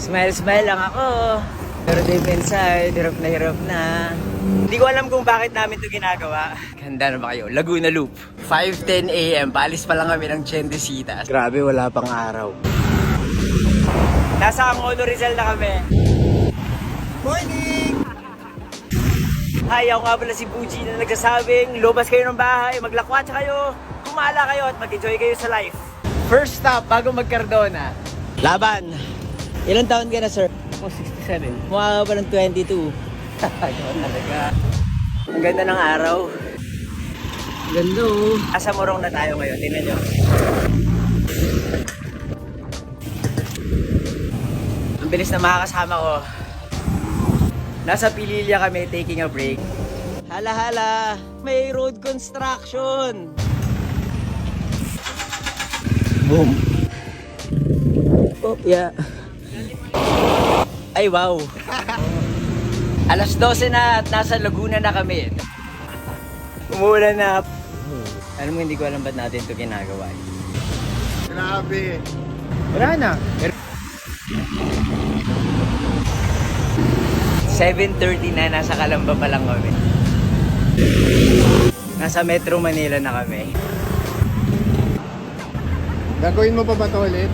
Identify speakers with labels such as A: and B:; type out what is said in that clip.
A: Smile, smile lang ako. Pero deep inside, hirap na hirap na. Hindi ko alam kung bakit namin to ginagawa. Ganda na ba kayo? Laguna Loop. 5.10 a.m. Paalis pa lang kami ng Chendesitas. Grabe, wala pang araw. Nasa Angono Rizal na kami. Morning! Hi, ako nga pala si Buji na nagsasabing lumabas kayo ng bahay, maglakwatsa kayo, kumala kayo at mag-enjoy kayo sa life. First stop bago mag-Cardona. Laban! Ilan taon ka na, sir?
B: Oh, 67.
A: Mukha ka pa ng 22. Ikaw talaga. Ang ganda ng araw.
B: Ganda oh.
A: Asa Morong na tayo ngayon, tingnan nyo. Ang bilis na makakasama ko. Nasa Pililya kami taking a break. Hala hala, may road construction. Boom. Oh, yeah. Ay, wow. Alas 12 na at nasa Laguna na kami. Umuulan na. Alam mo, hindi ko alam ba't natin ito ginagawa.
B: Grabe.
A: Wala na. 7.30 na, nasa Calamba pa lang kami. Nasa Metro Manila na kami.
B: Gagawin mo pa ba to ulit?